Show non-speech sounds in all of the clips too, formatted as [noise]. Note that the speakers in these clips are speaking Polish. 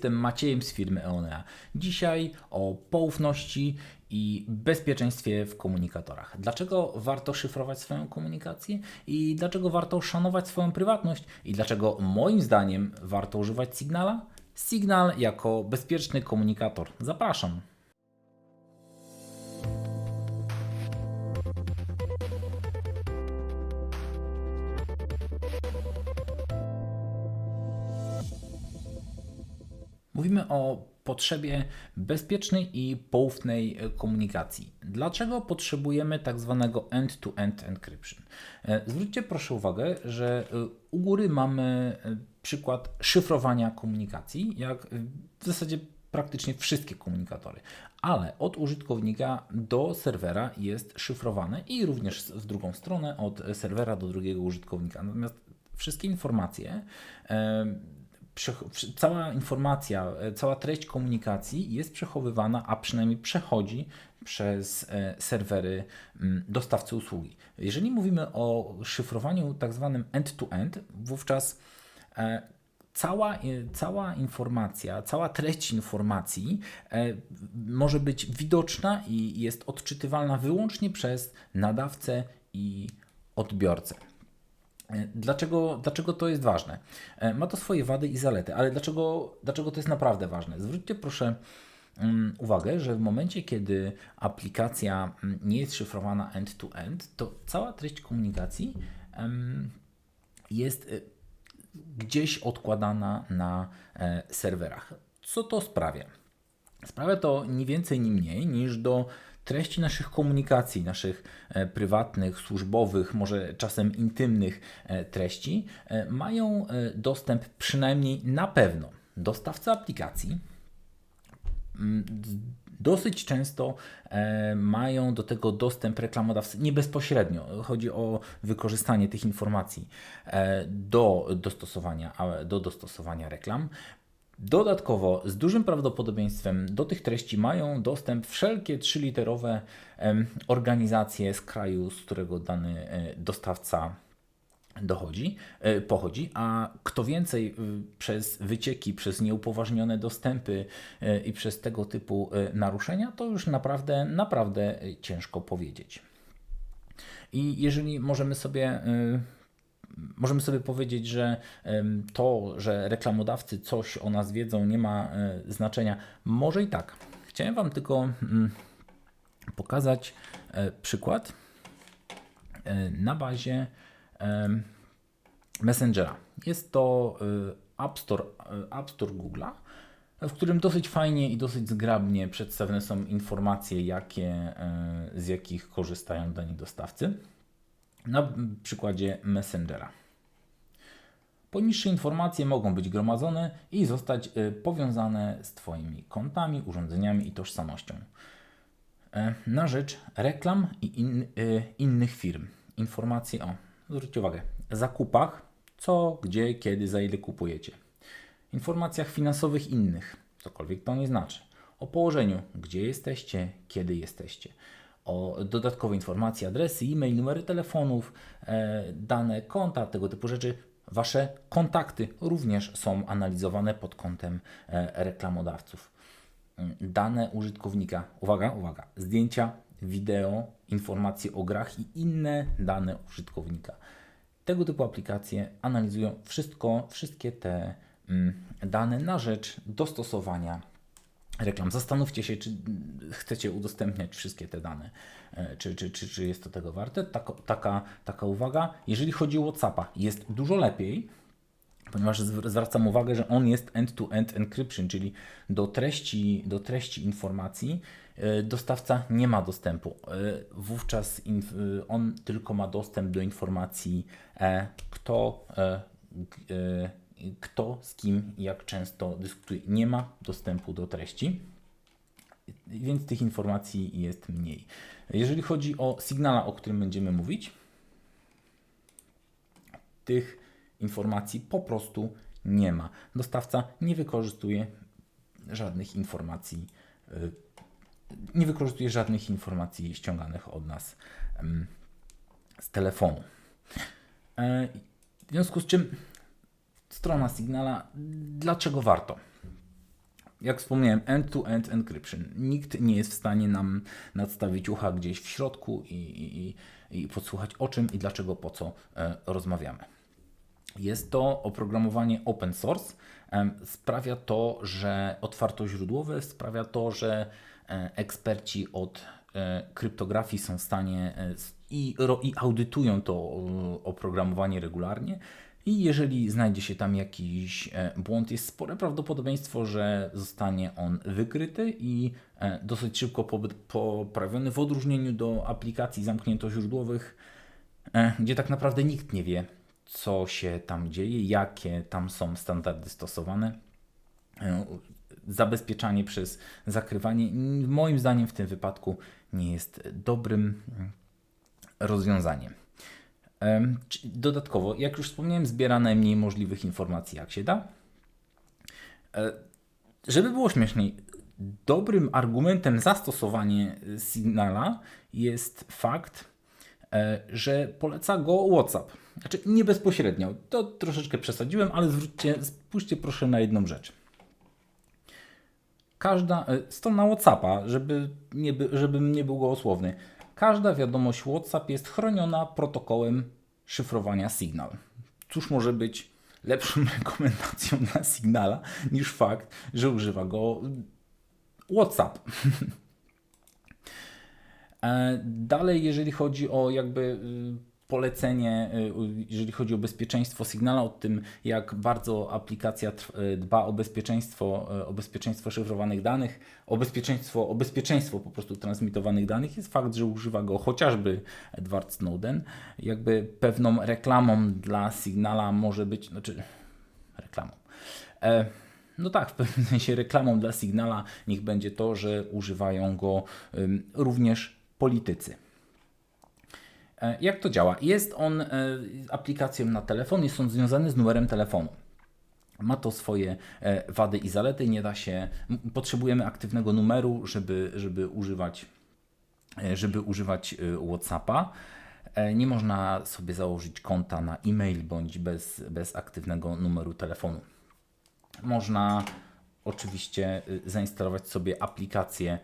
jestem Maciejem z firmy Eonea. Dzisiaj o poufności i bezpieczeństwie w komunikatorach. Dlaczego warto szyfrować swoją komunikację i dlaczego warto szanować swoją prywatność i dlaczego moim zdaniem warto używać Signala? Signal jako bezpieczny komunikator. Zapraszam. Mówimy o potrzebie bezpiecznej i poufnej komunikacji. Dlaczego potrzebujemy tak zwanego end-to-end encryption? E, Zwróćcie proszę uwagę, że e, u góry mamy e, przykład szyfrowania komunikacji, jak w zasadzie praktycznie wszystkie komunikatory, ale od użytkownika do serwera jest szyfrowane i również w drugą stronę od serwera do drugiego użytkownika. Natomiast wszystkie informacje cała informacja, e, cała treść komunikacji jest przechowywana, a przynajmniej przechodzi przez e, serwery mm, dostawcy usługi. Jeżeli mówimy o szyfrowaniu tak zwanym end-to-end, wówczas e, cała, cała informacja, cała treść informacji może być widoczna i jest odczytywalna wyłącznie przez nadawcę i odbiorcę. Dlaczego, dlaczego to jest ważne? E, Ma to swoje wady i zalety, ale dlaczego, dlaczego to jest naprawdę ważne? Zwróćcie proszę mm, uwagę, że w momencie, kiedy aplikacja mm, nie jest szyfrowana end-to-end, to cała treść komunikacji jest e, gdzieś odkładana na e, serwerach. Co to sprawia? Sprawia to nie więcej, ni mniej niż do treści naszych komunikacji, naszych e, prywatnych, służbowych, może czasem intymnych e, treści, e, mają dostęp przynajmniej na pewno dostawca aplikacji, Mm, Dosyć często mają do tego dostęp reklamodawcy nie bezpośrednio. Chodzi o wykorzystanie tych informacji do dostosowania, do dostosowania reklam. Dodatkowo, z dużym prawdopodobieństwem do tych treści mają dostęp wszelkie trzyliterowe organizacje z kraju, z którego dany e, dostawca dochodzi, e, pochodzi, a kto więcej przez wycieki, przez nieupoważnione dostępy e, i przez tego typu naruszenia, to już naprawdę, naprawdę ciężko powiedzieć. I jeżeli możemy sobie, możemy sobie powiedzieć, że to, że reklamodawcy coś o nas wiedzą, nie ma e, znaczenia, może i tak. Chciałem Wam tylko mm, pokazać e, przykład e, na bazie Messengera. Jest to App Store, App Store Google'a, w którym dosyć fajnie i dosyć zgrabnie przedstawione są informacje, jakie, z jakich korzystają dani dostawcy. Na przykładzie Messengera. Poniższe informacje mogą być gromadzone i zostać y, powiązane z Twoimi kontami, urządzeniami i tożsamością e, na rzecz reklam i in, y, innych firm. Informacje o, zwróćcie uwagę, zakupach, co, gdzie, kiedy, za ile kupujecie. Informacjach finansowych innych, cokolwiek to nie znaczy. O położeniu, gdzie jesteście, kiedy jesteście. O dodatkowe informacje, adresy, e-mail, numery telefonów, e, dane konta, tego typu rzeczy. Wasze kontakty również są analizowane pod kątem e, reklamodawców dane użytkownika. Uwaga, uwaga. Zdjęcia, wideo, informacje o grach i inne dane użytkownika. Tego typu aplikacje analizują wszystko, wszystkie te mm, dane na rzecz dostosowania reklam. Zastanówcie się, czy chcecie udostępniać wszystkie te dane, e, czy, czy, czy, czy jest to tego warte. Taka, taka, taka uwaga. Jeżeli chodzi o WhatsAppa, jest dużo lepiej, ponieważ zw- zwracam uwagę, że on jest end-to-end encryption, czyli do treści, do treści informacji e, dostawca nie ma dostępu. E, Wówczas on tylko ma dostęp do informacji, kto, kto z kim jak często dyskutuje. Nie ma dostępu do treści więc tych informacji jest mniej. Jeżeli chodzi o Signala, o którym będziemy mówić, tych informacji po prostu nie ma. Dostawca nie wykorzystuje żadnych informacji, y, nie wykorzystuje żadnych informacji ściąganych od nas em, z telefonu. E, W związku z czym strona Signala, dlaczego warto? Jak wspomniałem, end-to-end encryption. Nikt nie jest w stanie nam nadstawić ucha gdzieś w środku i, i, i podsłuchać o czym i dlaczego, po co e, rozmawiamy. Jest to oprogramowanie open source. Em, Sprawia to, że otwartoźródłowe sprawia to, że e, eksperci od e, kryptografii są w stanie e, i, i audytują to e, oprogramowanie regularnie. I jeżeli znajdzie się tam jakiś e, błąd, jest spore prawdopodobieństwo, że zostanie on wykryty i e, dosyć szybko poprawiony w odróżnieniu do aplikacji zamkniętoźródłowych, e, gdzie tak naprawdę nikt nie wie, co się tam dzieje, jakie tam są standardy stosowane. Zabezpieczanie przez zakrywanie, moim zdaniem, w tym wypadku nie jest dobrym mm, rozwiązaniem. Dodatkowo, jak już wspomniałem, zbiera najmniej możliwych informacji, jak się da. E, Żeby było śmieszniej, dobrym argumentem za stosowanie y, Signala jest fakt, e, że poleca go WhatsApp. Znaczy nie bezpośrednio, to troszeczkę przesadziłem, ale zwróćcie, spójrzcie proszę na jedną rzecz. Każda, e, strona WhatsAppa, żeby nie, by, żebym nie był gołosłowny, każda wiadomość WhatsApp jest chroniona protokołem szyfrowania Signal. Cóż może być lepszą [laughs] rekomendacją dla Signala niż fakt, że używa go WhatsApp. [laughs] E, Dalej, jeżeli chodzi o jakby y, polecenie, y, jeżeli chodzi o bezpieczeństwo Signala, o tym, jak bardzo aplikacja y, dba o bezpieczeństwo, y, o bezpieczeństwo szyfrowanych danych, o bezpieczeństwo, o bezpieczeństwo po prostu transmitowanych danych, jest fakt, że używa go chociażby Edward Snowden. Jakby pewną reklamą dla Signala może być, znaczy reklamą. E, no tak, w pewnym sensie reklamą dla Signala niech będzie to, że używają go również politycy. E, Jak to działa? Jest on e, aplikacją na telefon, jest on związany z numerem telefonu. Ma to swoje e, wady i zalety. Nie da się. Potrzebujemy aktywnego numeru, żeby, żeby używać, żeby używać WhatsAppa. Nie można sobie założyć konta na e-mail bądź bez, bez aktywnego numeru telefonu. Można oczywiście zainstalować sobie aplikację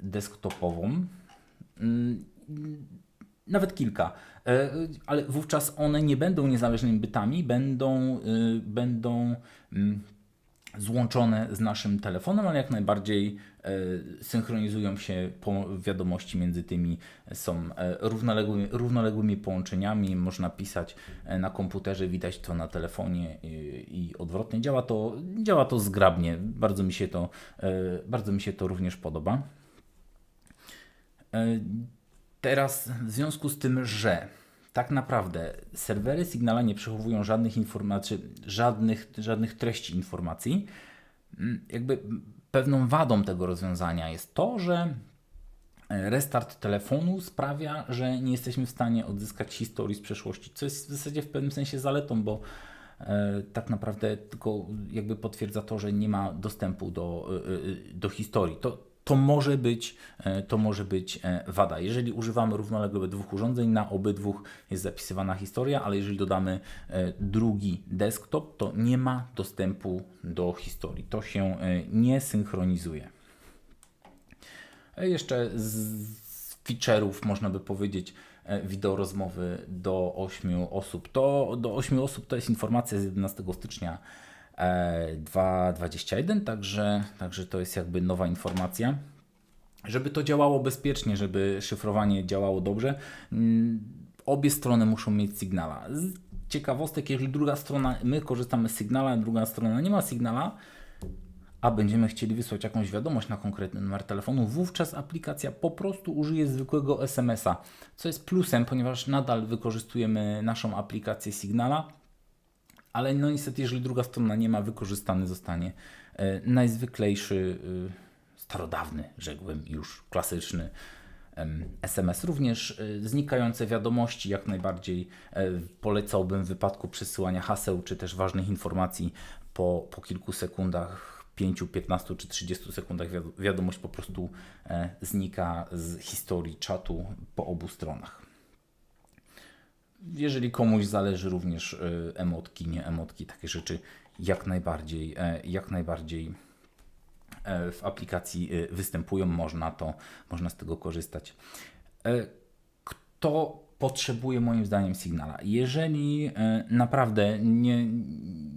desktopową, Mm, nawet kilka, E, ale wówczas one nie będą niezależnymi bytami, będą, y, będą mm, złączone z naszym telefonem, ale jak najbardziej e, synchronizują się wiadomości między tymi są e, równoległymi, równoległymi połączeniami, można pisać e, na komputerze, widać to na telefonie i, odwrotnie. Działa to, działa to zgrabnie, bardzo mi się to, e, bardzo mi się to również podoba. Teraz w związku z tym, że tak naprawdę serwery Signala nie przechowują żadnych informacji, żadnych, żadnych treści informacji, mm, jakby pewną wadą tego rozwiązania jest to, że e, restart telefonu sprawia, że nie jesteśmy w stanie odzyskać historii z przeszłości, co jest w zasadzie w pewnym sensie zaletą, bo e, tak naprawdę tylko jakby potwierdza to, że nie ma dostępu do, e, do historii. To, to może być, e, to może być e, wada. Jeżeli używamy równolegle dwóch urządzeń, na obydwu jest zapisywana historia, ale jeżeli dodamy e, drugi desktop, to nie ma dostępu do historii. To się nie synchronizuje. Jeszcze z feature'ów można by powiedzieć wideo rozmowy do 8 osób. To do 8 osób to jest informacja z 11 stycznia e, 2021, także, także to jest jakby nowa informacja. Żeby to działało bezpiecznie, żeby szyfrowanie działało dobrze, mm, obie strony muszą mieć Signala. Z ciekawostek, jeżeli druga strona, my korzystamy z Signala, druga strona nie ma Signala, a będziemy chcieli wysłać jakąś wiadomość na konkretny numer telefonu, wówczas aplikacja po prostu użyje zwykłego SMS-a, co jest plusem, ponieważ nadal wykorzystujemy naszą aplikację Signala, ale no niestety, jeżeli druga strona nie ma, wykorzystany zostanie e, najzwyklejszy, e, starodawny, rzekłbym już klasyczny SMS. Również e, znikające wiadomości jak najbardziej polecałbym w wypadku przesyłania haseł czy też ważnych informacji po, po kilku sekundach 5, 15 czy 30 sekundach wiad- wiadomość po prostu znika z historii czatu po obu stronach. Jeżeli komuś zależy również e, emotki, nie emotki, takie rzeczy, jak najbardziej, e, jak najbardziej e, w aplikacji e, występują, można, to, można z tego korzystać. E, Kto potrzebuje moim zdaniem Signala? Jeżeli naprawdę nie,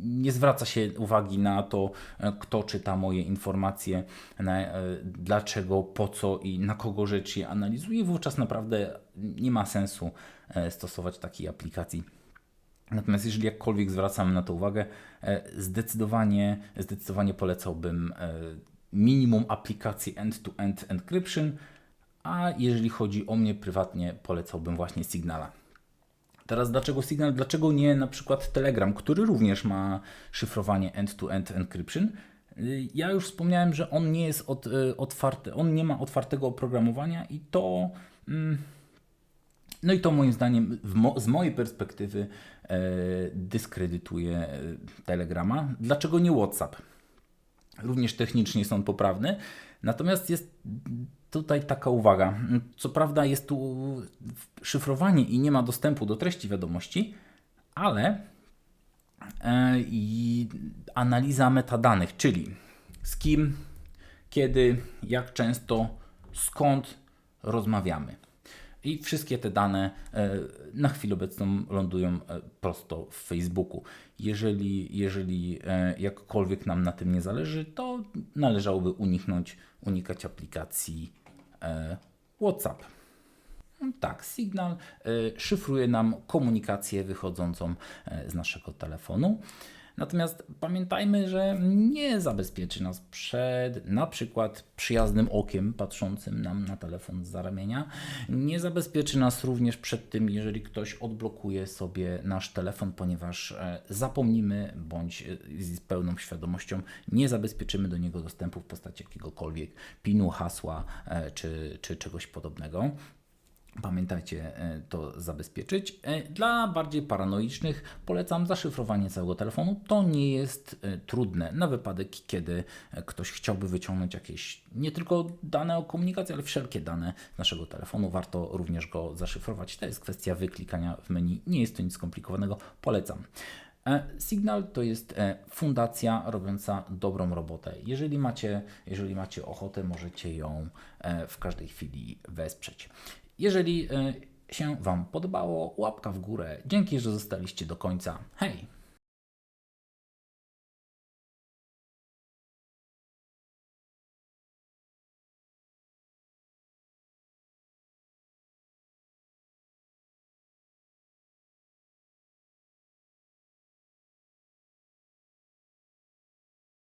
nie zwraca się uwagi na to, kto czyta moje informacje, na, dlaczego, po co i na kogo rzecz je analizuje, wówczas naprawdę nie ma sensu e, stosować takiej aplikacji. Natomiast jeżeli jakkolwiek zwracamy na to uwagę, e, zdecydowanie, zdecydowanie polecałbym e, minimum aplikacji end-to-end encryption, a jeżeli chodzi o mnie prywatnie, polecałbym właśnie Signala. Teraz dlaczego Signal, dlaczego nie na przykład Telegram, który również ma szyfrowanie end-to-end encryption? Ja już wspomniałem, że on nie jest otwarty, on nie ma otwartego oprogramowania i to mm, no i to moim zdaniem mo z mojej perspektywy e, dyskredytuje e, Telegrama. Dlaczego nie WhatsApp? Również technicznie jest on poprawny, natomiast jest tutaj taka uwaga. Co prawda jest tu szyfrowanie i nie ma dostępu do treści wiadomości, ale e, i analiza metadanych, czyli z kim, kiedy, jak często, skąd rozmawiamy. I wszystkie te dane e, na chwilę obecną lądują e, prosto w Facebooku. Jeżeli, jeżeli e, jakkolwiek nam na tym nie zależy, to należałoby uniknąć, unikać aplikacji WhatsApp. Tak, Signal szyfruje nam komunikację wychodzącą z naszego telefonu. Natomiast pamiętajmy, że nie zabezpieczy nas przed na przykład przyjaznym okiem patrzącym nam na telefon z ramienia. Nie zabezpieczy nas również przed tym, jeżeli ktoś odblokuje sobie nasz telefon, ponieważ e, zapomnimy bądź e, z pełną świadomością nie zabezpieczymy do niego dostępu w postaci jakiegokolwiek pinu, hasła e, czy, czy czegoś podobnego. Pamiętajcie e, to zabezpieczyć. E, Dla bardziej paranoicznych polecam zaszyfrowanie całego telefonu. To nie jest e, trudne na wypadek, kiedy ktoś chciałby wyciągnąć jakieś nie tylko dane o komunikacji, ale wszelkie dane naszego telefonu. Warto również go zaszyfrować. To jest kwestia wyklikania w menu. Nie jest to nic skomplikowanego. Polecam. Signal to jest fundacja robiąca dobrą robotę. Jeżeli macie, jeżeli macie ochotę, możecie ją w każdej chwili wesprzeć. Jeżeli e, się Wam podobało, łapka w górę. Dzięki, że zostaliście do końca. Hej!